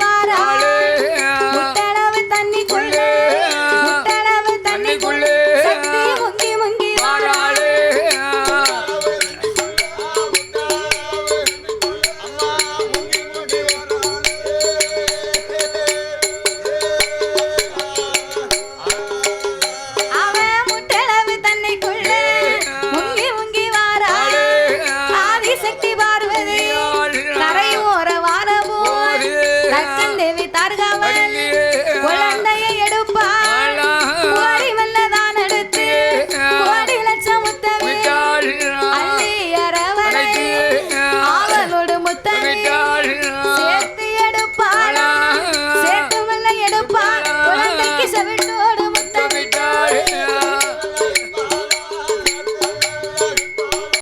阿弥陀佛。देवी तारगावाली.